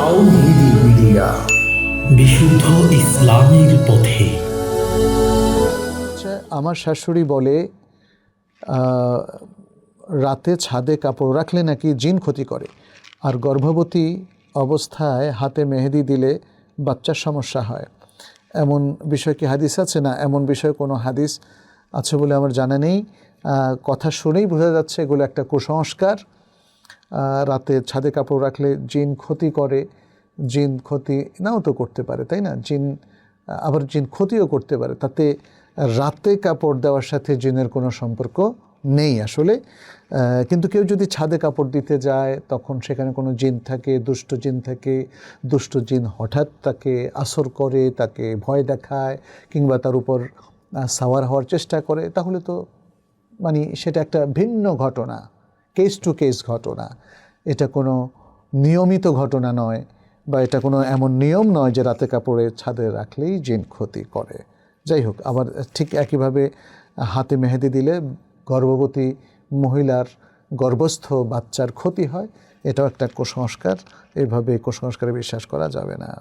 তাওহিদি media. বিশুদ্ধ ইসলামের পথে। আচ্ছা আমার শাশুড়ি বলে রাতে ছাদে কাপড় রাখলে নাকি জিন ক্ষতি করে। আর গর্ভবতী অবস্থায় হাতে মেহেদি দিলে বাচ্চার সমস্যা হয়। এমন বিষয় কি হাদিস আছে? না এমন বিষয়ে কোনো হাদিস আছে বলে আমার জানা নেই। কথা শুনেই বোঝা যাচ্ছে এগুলো একটা কুসংস্কার। রাতে ছাদে কাপড় রাখলে জিন ক্ষতি করে, জিন ক্ষতি নাও তো করতে পারে, তাই না? জিন আবার জিন ক্ষতিও করতে পারে। তাতে রাতে কাপড় দেওয়ার সাথে জিনের কোনো সম্পর্ক নেই আসলে। কিন্তু কেউ যদি ছাদে কাপড় দিতে যায়, তখন সেখানে কোনো জিন থাকে, দুষ্ট জিন থাকে, দুষ্ট জিন হঠাৎ তাকে আসর করে, তাকে ভয় দেখায়, কিংবা তার উপর সাওয়ার হওয়ার চেষ্টা করে, তাহলে তো মানে সেটা একটা ভিন্ন ঘটনা। কেস টু কেস ঘটনা। এটা কোনো নিয়মিত ঘটনা নয় বা এটা কোনো এমন নিয়ম নয় যে রাতে কাপড়ে ছাদে রাখলেই জিন ক্ষতি করে। যাই হোক, আবার ঠিক একইভাবে হাতে মেহেদি দিলে গর্ভবতী মহিলার গর্ভস্থ বাচ্চার ক্ষতি হয়। এটাও একটা কুসংস্কার। এভাবে কুসংস্কারে বিশ্বাস করা যাবে না।